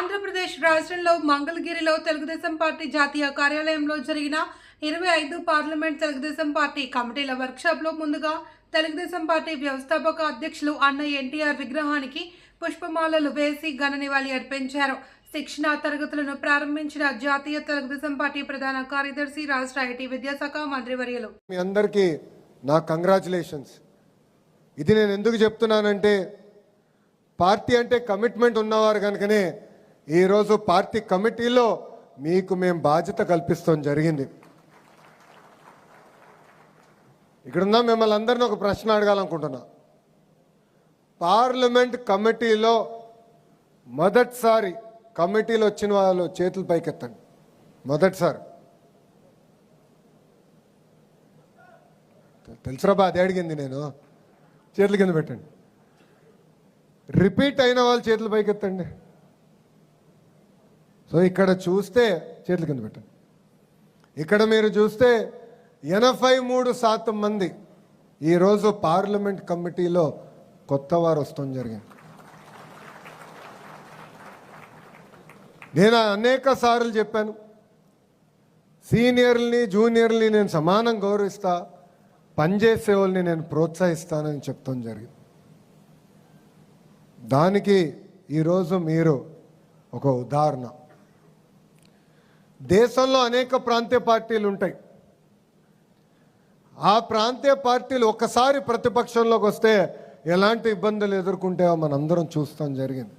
ఆంధ్రప్రదేశ్ రాష్ట్రంలో మంగళగిరిలో తెలుగుదేశం పార్టీ జాతీయ కార్యాలయంలో జరిగిన ఇరవై ఐదు పార్లమెంట్ తెలుగుదేశం పార్టీ కమిటీల వర్క్షాప్లో ముందుగా తెలుగుదేశం పార్టీ వ్యవస్థాపక అధ్యక్షులు అన్న ఎన్టీఆర్ విగ్రహానికి పుష్పమాలలు వేసి ఘన నివాళి అర్పించారు. శిక్షణా తరగతులను ప్రారంభించిన జాతీయ తెలుగుదేశం పార్టీ ప్రధాన కార్యదర్శి రాష్ట్ర ఐటీ విద్యాశాఖ మంత్రివర్యులు. మీ అందరికీ నా కంగ్రాచులేషన్స్. ఇది నేను ఎందుకు చెప్తున్నానంటే పార్టీ అంటే కమిట్మెంట్ ఉన్నవారు కనుకనే ఈరోజు పార్టీ కమిటీలో మీకు మేము బాధ్యత కల్పిస్తాం జరిగింది. ఇక్కడున్న మిమ్మల్ని అందరిని ఒక ప్రశ్న అడగాలనుకుంటున్నా. పార్లమెంట్ కమిటీలో మొదటిసారి కమిటీలో వచ్చిన వాళ్ళు చేతులు పైకెత్తండి. మొదటిసారి. తెలుసురా బా అది అడిగింది నేను. చేతుల కింద పెట్టండి. రిపీట్ అయిన వాళ్ళు చేతులు పైకెత్తండి. సో ఇక్కడ చూస్తే చేతుల కింద పెట్టండి. ఇక్కడ మీరు చూస్తే ఎనభై మూడు శాతం మంది ఈరోజు పార్లమెంట్ కమిటీలో కొత్త వారు వస్తాం జరిగింది. నేను అనేక సార్లు చెప్పాను సీనియర్ని జూనియర్ని నేను సమానం గౌరవిస్తా పనిచేసే వాళ్ళని నేను ప్రోత్సహిస్తానని చెప్తాం జరిగింది. దానికి ఈరోజు మీరు ఒక ఉదాహరణ. దేశంలో అనేక ప్రాంతీయ పార్టీలు ఉంటాయి. ఆ ప్రాంతీయ పార్టీలు ఒకసారి ప్రతిపక్షంలోకి వస్తే ఎలాంటి ఇబ్బందులు ఎదుర్కొంటాయో మనందరం చూస్తాం జరిగింది.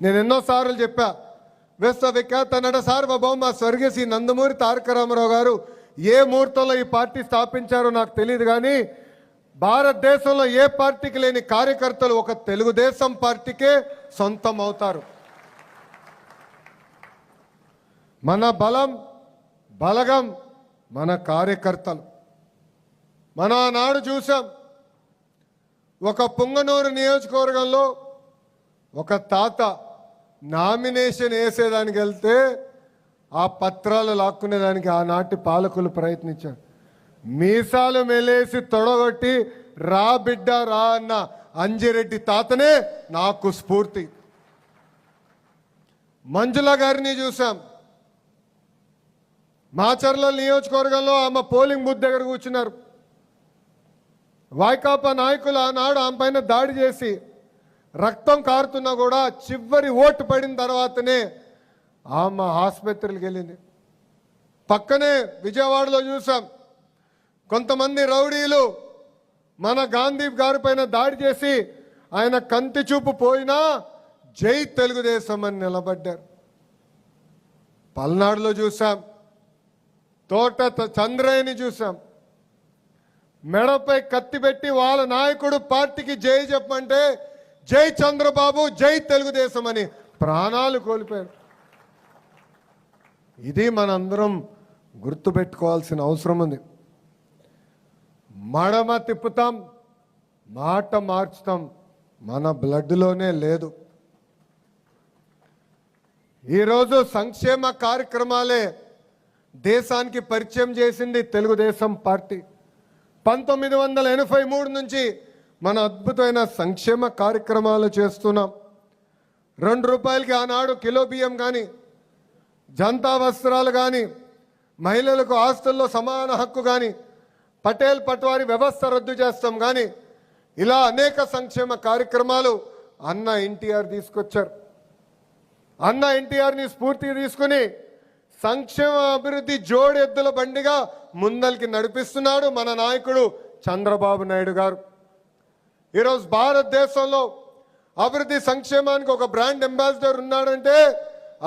నేను ఎన్నోసార్లు చెప్పా విశ్వవిఖ్యాత నట సార్వభౌమ స్వర్గీయ శ్రీ నందమూరి తారక రామారావు గారు ఏ ముహూర్తంలో ఈ పార్టీ స్థాపించారో నాకు తెలియదు కానీ భారతదేశంలో ఏ పార్టీకి లేని కార్యకర్తలు ఒక తెలుగుదేశం పార్టీకే సొంతం అవుతారు. మన బలం బలగం మన కార్యకర్తలు. మన ఆనాడు చూసాం ఒక పుంగనూరు నియోజకవర్గంలో ఒక తాత నామినేషన్ వేసేదానికి వెళ్తే ఆ పత్రాలు లాక్కునేదానికి ఆనాటి పాలకులు ప్రయత్నించారు. మీసాలు మెలేసి తొడగొట్టి రా బిడ్డ రా అన్న అంజిరెడ్డి తాతనే నాకు స్ఫూర్తి. మంజుల గారిని చూసాం మాచర్ల నియోజకవర్గంలో ఆమె పోలింగ్ బూత్ దగ్గర కూర్చున్నారు. వైకాపా నాయకులు ఆనాడు ఆమె పైన దాడి చేసి రక్తం కారుతున్నా కూడా చివరి ఓటు పడిన తర్వాతనే ఆమె ఆసుపత్రికి వెళ్ళింది. పక్కనే విజయవాడలో చూసాం. కొంతమంది రౌడీలు మన గాంధీ గారి పైన దాడి చేసి ఆయన కంతి చూపు పోయినా జై తెలుగుదేశం అని నిలబడ్డారు. పల్నాడులో చూసాం. తోట చంద్రయ్యని చూసాం. మెడపై కత్తి పెట్టి వాళ్ళ నాయకుడు పార్టీకి జై చెప్పమంటే జై చంద్రబాబు జై తెలుగుదేశం అని ప్రాణాలు కోల్పోయారు ఇది మనందరం గుర్తుపెట్టుకోవాల్సిన అవసరం ఉంది. మడమ తిప్పుతాం మాట మార్చుతాం మన బ్లడ్లోనే లేదు. ఈరోజు సంక్షేమ కార్యక్రమాలే దేశానికి పరిచయం చేసింది తెలుగుదేశం పార్టీ. పంతొమ్మిది వందల ఎనభై మూడు నుంచి మన అద్భుతమైన సంక్షేమ కార్యక్రమాలు చేస్తున్నాం. రెండు రూపాయలకి ఆనాడు కిలో బియ్యం కానీ జనతా వస్త్రాలు కానీ మహిళలకు ఆస్తుల్లో సమాన హక్కు కానీ పటేల్ పట్వారి వ్యవస్థ రద్దు చేస్తాం కానీ ఇలా అనేక సంక్షేమ కార్యక్రమాలు అన్న ఎన్టీఆర్ తీసుకొచ్చారు. అన్న ఎన్టీఆర్ని స్ఫూర్తి తీసుకుని సంక్షేమ అభివృద్ధి జోడెద్దుల బండిగా ముందలికి నడిపిస్తున్నాడు మన నాయకుడు చంద్రబాబు నాయుడు గారు. ఈరోజు భారతదేశంలో అభివృద్ధి సంక్షేమానికి ఒక బ్రాండ్ అంబాసిడర్ ఉన్నాడంటే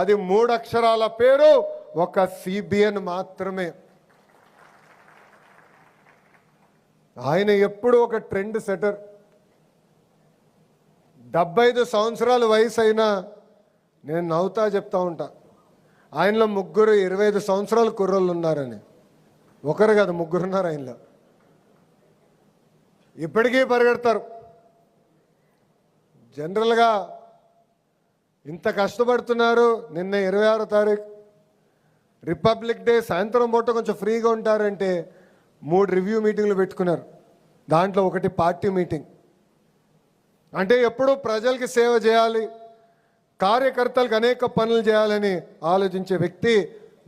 అది మూడు అక్షరాల పేరు ఒక సిబిఎన్ మాత్రమే. ఆయన ఎప్పుడు ఒక ట్రెండ్ సెటర్. డెబ్బై ఐదు సంవత్సరాల వయసు అయినా నేను నవ్వుతా చెప్తా ఉంటా. ఆయనలో ముగ్గురు ఇరవై ఐదు సంవత్సరాల కుర్రోళ్ళు ఉన్నారని. ఒకరు కాదు ముగ్గురు ఉన్నారు ఆయనలో. ఇప్పటికీ పరిగెడతారు. జనరల్గా ఇంత కష్టపడుతున్నారు. నిన్న ఇరవై ఆరో తారీఖు రిపబ్లిక్ డే సాయంత్రం పూట కొంచెం ఫ్రీగా ఉంటారంటే మూడు రివ్యూ మీటింగ్లు పెట్టుకున్నారు. దాంట్లో ఒకటి పార్టీ మీటింగ్. అంటే ఎప్పుడు ప్రజలకి సేవ చేయాలి. కార్యకర్తలకు అనేక పనులు చేయాలని ఆలోచించే వ్యక్తి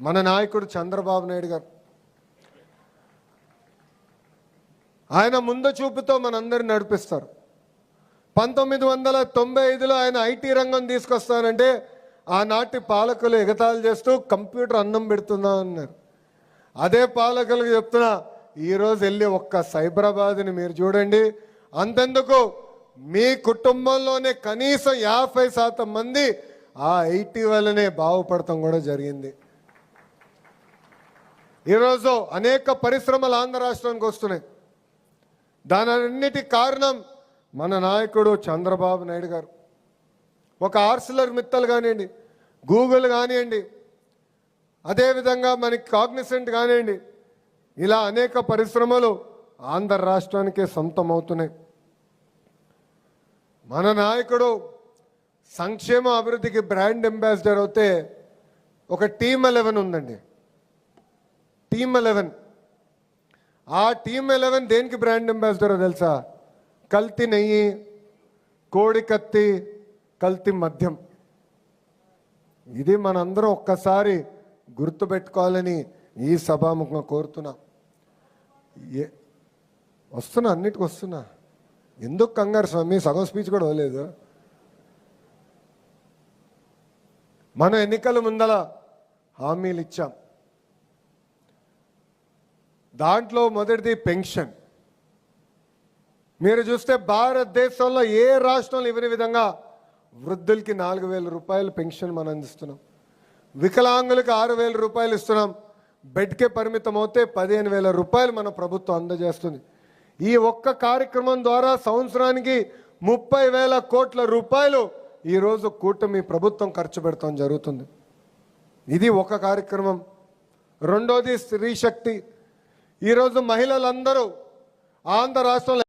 మన నాయకుడు చంద్రబాబు నాయుడు గారు. ఆయన ముందు చూపుతో మనందరిని నడిపిస్తారు. పంతొమ్మిది వందల తొంభై ఐదులో ఆయన ఐటీ రంగం తీసుకొస్తానంటే ఆనాటి పాలకులు ఎగతాళి చేస్తూ కంప్యూటర్ అన్నం పెడుతుందా అన్నారు. అదే పాలకులకు చెప్తున్నా ఈరోజు వెళ్ళి ఒక్క సైబరాబాద్ని మీరు చూడండి అంతెందుకు? మీ కుటుంబంలోనే కనీసం యాభై శాతం మంది ఆ ఐటీ వల్లనే బాగుపడటం కూడా జరిగింది. ఈరోజు అనేక పరిశ్రమలు ఆంధ్ర రాష్ట్రానికి వస్తున్నాయి. దానన్నిటి కారణం మన నాయకుడు చంద్రబాబు నాయుడు గారు. ఒక ఆర్సిలర్ మిత్తలు కానివ్వండి గూగుల్ కానివ్వండి అదేవిధంగా మనకి కాగ్నిసెంట్ కానివ్వండి ఇలా అనేక పరిశ్రమలు ఆంధ్ర రాష్ట్రానికే సొంతం అవుతున్నాయి మన నాయకుడు సంక్షేమ అభివృద్ధికి బ్రాండ్ అంబాసిడర్ అవుతే ఒక టీమ్ ఎలెవెన్ ఉందండి. Team eleven. ఆ టీమ్ ఎలెవెన్ దేనికి బ్రాండ్ అంబాసిడర్ తెలుసా? కల్తీ నెయ్యి కోడి కత్తి కల్తీ మద్యం. ఇది మనందరం ఒక్కసారి గుర్తుపెట్టుకోవాలని ఈ సభాముఖంగా కోరుతున్నా. ఏ వస్తున్నా అన్నిటికి వస్తున్నా. ఎందుకు కంగారు స్వామి? సగం స్పీచ్ కూడా ఇవ్వలేదు మనం ఎన్నికల ముందల హామీలు ఇచ్చాం. దాంట్లో మొదటిది పెన్షన్. మీరు చూస్తే భారతదేశంలో ఏ రాష్ట్రంలో ఇవ్వని విధంగా వృద్ధులకి నాలుగు వేల రూపాయలు పెన్షన్ మనం అందిస్తున్నాం. వికలాంగులకు ఆరు వేల రూపాయలు ఇస్తున్నాం. బెడ్కే పరిమితం అవుతే పదిహేను వేల రూపాయలు మన ప్రభుత్వం అందజేస్తుంది. ఈ ఒక్క కార్యక్రమం ద్వారా సంవత్సరానికి ముప్పై వేల కోట్ల రూపాయలు ఈరోజు కూటమి ప్రభుత్వం ఖర్చు పెడతాం జరుగుతుంది. ఇది ఒక కార్యక్రమం. రెండోది స్త్రీ శక్తి. ఈరోజు మహిళలందరూ ఆంధ్ర రాష్ట్రంలో